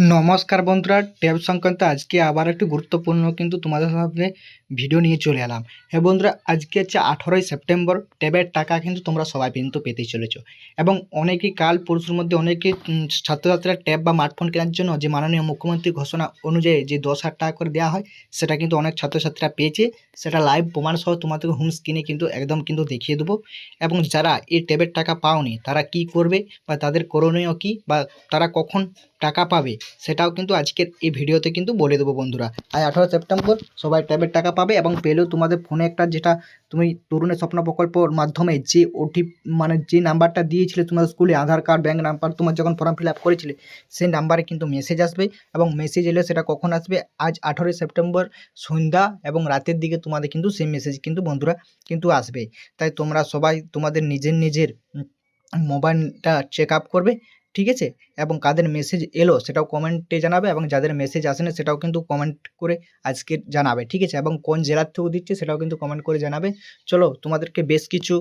নমস্কার বন্ধুরা, ট্যাব সংক্রান্ত আজকে আবার একটি গুরুত্বপূর্ণ কিন্তু তোমাদের সামনে ভিডিও নিয়ে চলে এলাম। হ্যাঁ বন্ধুরা, আজকে হচ্ছে আঠেরোই সেপ্টেম্বর, ট্যাবের টাকা কিন্তু তোমরা সবাই কিন্তু পেতে চলেছ। এবং অনেকেই কাল পরশুর মধ্যে অনেকে ছাত্রছাত্রীরা ট্যাব বা স্মার্টফোন কেনার জন্য যে মাননীয় মুখ্যমন্ত্রী ঘোষণা অনুযায়ী যে দশ হাজার টাকা করে দেওয়া হয়, সেটা কিন্তু অনেক ছাত্রছাত্রীরা পেয়েছে। সেটা লাইভ প্রমাণ সহ তোমাদের হোম স্ক্রিনে কিন্তু একদম কিন্তু দেখিয়ে দেবো। এবং যারা এই ট্যাবের টাকা পাওনি, তারা কি করবে বা তাদের করণীয় কী বা তারা কখন টাকা পাবে সেটাও কিন্তু আজকের এই ভিডিওতে কিন্তু বলে দেবো বন্ধুরা। আজ আঠারো সেপ্টেম্বর সবাই ট্যাবের টাকা পাবে এবং পেলেও তোমাদের ফোনে একটা যেটা তুমি তরুণের স্বপ্ন প্রকল্পর মাধ্যমে যে ওটি মানে যে নাম্বারটা দিয়েছিলে তোমার স্কুলে, আধার কার্ড, ব্যাঙ্ক নাম্বার, তোমার যখন ফর্ম ফিল আপ করেছিলে, সেই নাম্বারে কিন্তু মেসেজ আসবে এবং মেসেজ এলে সেটা কখন আসবে? আজ আঠারোই সেপ্টেম্বর সন্ধ্যা এবং রাতের দিকে তোমাদের কিন্তু সেই মেসেজ কিন্তু বন্ধুরা কিন্তু আসবে। তাই তোমরা সবাই তোমাদের নিজের নিজের মোবাইলটা চেক আপ করবে ঠিক আছে? এবং কাদের মেসেজ এলো সেটাও কমেন্টে জানাবে এবং যাদের মেসেজ আসেনি সেটাও কিন্তু কমেন্ট করে আজকে জানাবে, ঠিক আছে? এবং কোন জেলার থেকেও দিচ্ছে সেটাও কিন্তু কমেন্ট করে জানাবে। চলো তোমাদেরকে বেশ কিছু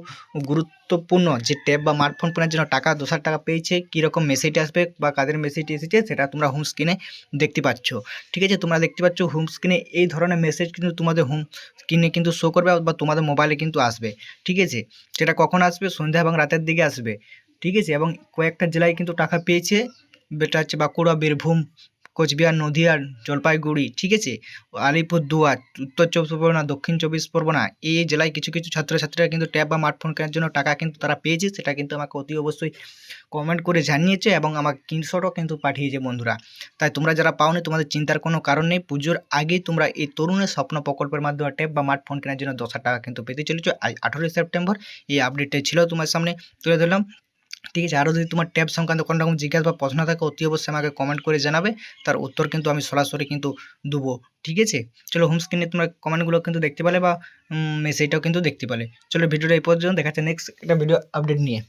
গুরুত্বপূর্ণ যে ট্যাব বা স্মার্টফোন কেনার জন্য টাকা, দশ টাকা পেয়েছে, কীরকম মেসেজ আসবে বা কাদের মেসেজ এসেছে সেটা তোমরা হোম স্ক্রিনে দেখতে পাচ্ছ। ঠিক আছে? তোমরা দেখতে পাচ্ছ হোম স্ক্রিনে এই ধরনের মেসেজ কিন্তু তোমাদের হোম স্ক্রিনে কিন্তু শো করবে বা তোমাদের মোবাইলে কিন্তু আসবে। ঠিক আছে? সেটা কখন আসবে? সন্ধ্যা এবং রাতের দিকে আসবে। ঠিক আছে? এবং কয়েকটা জেলায় কিন্তু টাকা পেয়েছে। বেটা হচ্ছে বাঁকুড়া, বীরভূম, কোচবিহার নদীয়া জলপাইগুড়ি, ঠিক আছে? আলিপুরদুয়ার, উত্তর চব্বিশ পরগনা, দক্ষিণ চব্বিশ পরগনা, এই জেলায় কিছু কিছু ছাত্রছাত্রীরা কিন্তু ট্যাব বা স্মার্টফোন কেনার জন্য টাকা কিন্তু তারা পেয়েছে। সেটা কিন্তু আমাকে অতি অবশ্যই কমেন্ট করে জানিয়েছে এবং আমাকে স্ক্রিনশটও কিন্তু পাঠিয়েছে বন্ধুরা। তাই তোমরা যারা পাওনি, তোমাদের চিন্তার কোনো কারণ নেই। পুজোর আগেই তোমরা এই তরুণের স্বপ্ন প্রকল্পের মাধ্যমে ট্যাব বা স্মার্টফোন কেনার জন্য দশ টাকা কিন্তু পেতে চলেছো। আজ আঠেরোই সেপ্টেম্বর, এই আপডেটটা ছিল তোমার সামনে। তুলে ধরলাম। ঠিক আছে? আরও যদি তোমার ট্যাব সংক্রান্ত কোনো রকম জিজ্ঞাসা বা প্রশ্ন থাকে, অতি অবশ্যই আমাকে কমেন্ট করে জানাবে। তার উত্তর কিন্তু আমি সরাসরি কিন্তু দেবো, ঠিক আছে? চলো হোম স্ক্রিনে তোমার কমেন্টগুলো কিন্তু দেখতে পেলে বা মেসেজটাও কিন্তু দেখতে পেলে। চলো ভিডিওটা এই পর্যন্ত দেখাচ্ছে নেক্সট একটা ভিডিও আপডেট নিয়ে।